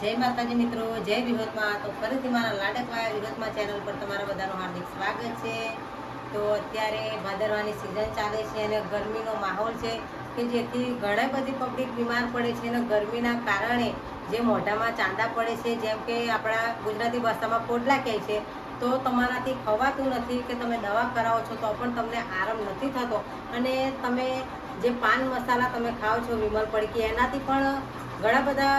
જય માતાજી મિત્રો, જય વિહોતમાં. તો ફરીથી મારા લાડકવાયા વિહોતમાં ચેનલ પર તમારા બધાનું હાર્દિક સ્વાગત છે. તો અત્યારે ભાદરવાની સિઝન ચાલે છે અને ગરમીનો માહોલ છે કે જેથી ઘણા બધી પબ્લિક બીમાર પડે છે અને ગરમીના કારણે જે મોઢામાં ચાંદા પડે છે, જેમ કે આપણા ગુજરાતી ભાષામાં પોટલા કહે છે, તો તમારાથી ખવાતું નથી કે તમે દવા કરાવો છો તો પણ તમને આરામ નથી થતો. અને તમે જે પાન મસાલા તમે ખાઓ છો વિમલ પડકી, એનાથી પણ ઘણા બધા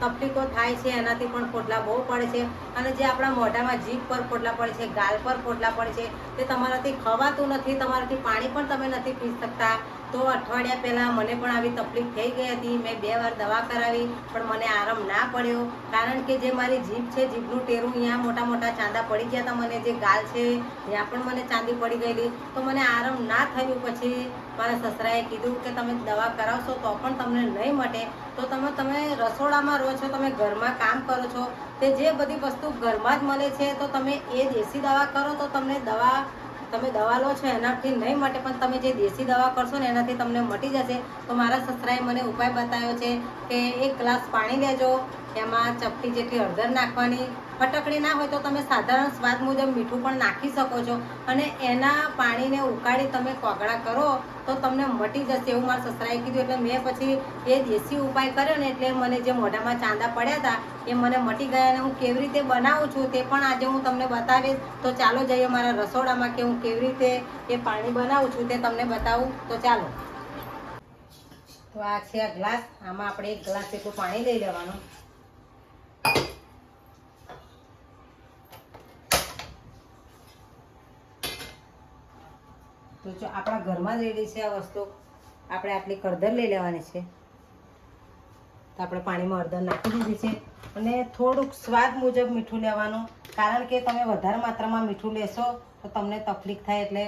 તકલીફો થાય છે, એનાથી પણ પોટલા બહુ પડે છે. અને જે આપણા મોઢામાં જીભ પર પોટલા પડે છે, ગાલ પર પોટલા પડે છે, તે તમારાથી ખવાતું નથી, તમારાથી પાણી પણ તમે નથી પી શકતા. તો અઠવાડિયા પહેલાં મને પણ આવી તકલીફ થઈ ગઈ હતી. મેં બે વાર દવા કરાવી, પણ મને આરામ ના પડ્યો. કારણ કે જે મારી જીભ છે, જીભનું ટેરું અહીંયા મોટા મોટા ચાંદા પડી ગયા હતા. મને જે ગાલ છે, ત્યાં પણ મને ચાંદી પડી ગયેલી. તો મને આરામ ના થયું. પછી મારા સસરાએ કીધું કે તમે દવા કરાવશો તો પણ તમને નહીં મટે. તો તમે તમે રસોડામાં રહો છો, તમે ઘરમાં કામ કરો છો, તે જે બધી વસ્તુ ઘરમાં જ મળે છે, તો તમે એ દેશી દવા કરો તો તમને દવા તમે દવા લો છો એનાથી નહીં મટે, પણ તમે જે દેશી દવા કરશો ને એનાથી તમને મટી જશે. તો મારા સસરાએ મને ઉપાય બતાવ્યો છે કે એક ગ્લાસ પાણી લેજો એમાં ચપટી જેટલી હળદર નાખવાની. ફટકડી ના હોય તો તમે સાધારણ સ્વાદ મુજબ મીઠું પણ નાખી શકો છો. અને એના પાણીને ઉકાળી તમે કોગળા કરો તો તમને મટી જશે એવું મારા સસરાએ કીધું. એટલે મેં પછી એ દેશી ઉપાય કર્યો ને એટલે મને જે મોઢામાં ચાંદા પડ્યા હતા, એ મને મટી ગયા અને હું કેવી રીતે બનાવું છું તે પણ આજે હું તમને બતાવીશ. તો ચાલો જઈએ મારા રસોડામાં કે હું કેવી રીતે એ પાણી બનાવું છું તે તમને બતાવું. તો ચાલો. તો આ છે આ ગ્લાસ. આમાં આપણે એક ગ્લાસ જેટલું પાણી લઈ લેવાનું. તો જો આપણા ઘરમાં જ રેડી છે આ વસ્તુ, આપણે આટલી કળદર લઈ લેવાની છે. તો આપણે પાણીમાં હળદર નાખી દીધી છે અને થોડુંક સ્વાદ મુજબ મીઠું લેવાનું. કારણ કે તમે વધારે માત્રામાં મીઠું લેશો તો તમને તકલીફ થાય એટલે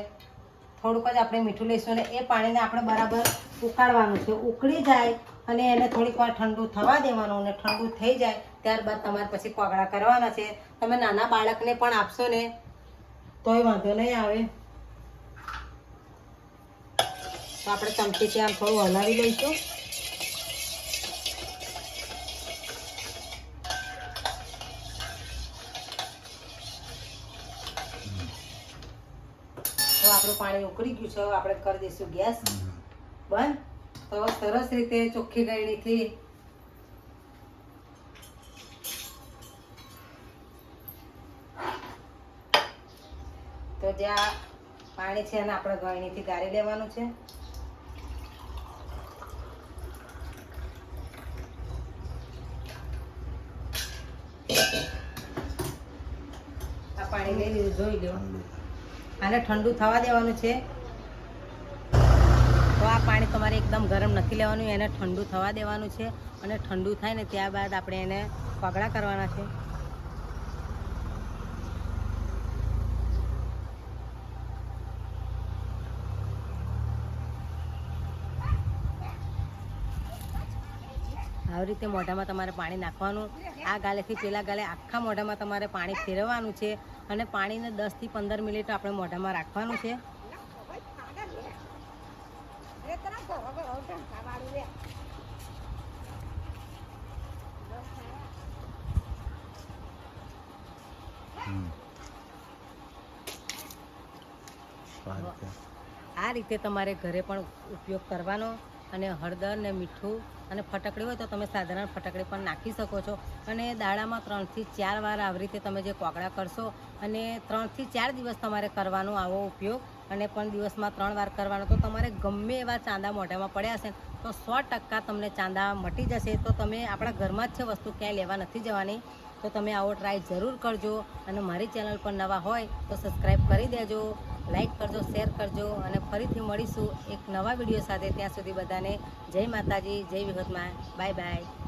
થોડુંક જ આપણે મીઠું લઈશું અને એ પાણીને આપણે બરાબર ઉકાળવાનું છે. ઉકળી જાય અને એને થોડીક વાર ઠંડુ થવા દેવાનું અને ઠંડુ થઈ જાય ત્યારબાદ તમારે પછી કોગળા કરવાના છે. તમે નાના બાળકને પણ આપશો ને, તોય વાંધો નહીં આવે. તો આપણે ચમચીથી આમ થોડું હલાવી લઈશું. તો આપણું પાણી ઉકળી ગયું છે. આપણે કરી દઈશું ગેસ. બંધ. તો સરસ રીતે ચોખ્ખી ગળણીથી તો જ્યાં પાણી છે એને આપણે ગળણીથી ગાળી લેવાનું છે આ જોઈ લો આને ઠંડુ થવા દેવાનું છે. તો આ પાણી તમારે એકદમ ગરમ નથી લેવાનું, એને ઠંડુ થવા દેવાનું છે. અને ઠંડુ થાય ને ત્યારબાદ આપણે એને પગડા કરવાના છે. આવી રીતે મોઢામાં તમારે પાણી નાખવાનું. આ ગાલેથી પેલા ગાલે આખા મોઢામાં તમારે પાણી ફેરવવાનું છે અને પાણીને દસથી પંદર મિનિટ આપણે મોઢામાં રાખવાનું છે. આ રીતે તમારે ઘરે પણ ઉપયોગ કરવાનો. અને હળદર ને મીઠું અને ફટકડી હોય તો તમે સાધારણ ફટકડી પણ નાખી શકો છો. અને દાડામાં ત્રણથી ચાર વાર આવી રીતે તમે જે કોગળા કરશો અને ત્રણથી ચાર દિવસ તમારે કરવાનો આવો ઉપયોગ અને પણ દિવસમાં ત્રણ વાર કરવાનો, તો તમારે ગમે એવા ચાંદા મોઢામાં પડ્યા હશે તો સો ટકા તમને ચાંદા મટી જશે. તો તમે આપણા ઘરમાં જ છે વસ્તુ ક્યાંય લેવા નથી જવાની, તો તમે આવો ટ્રાય જરૂર કરજો. અને મારી ચેનલ પર નવા હોય તો સબસ્ક્રાઈબ કરી દેજો. લાઈક કરજો, શેર કરજો અને ફરીથી મળીશું એક નવા વીડિયો સાથે. ત્યાં સુધી બધાને જય માતાજી, જય વિગતમાં બાય બાય.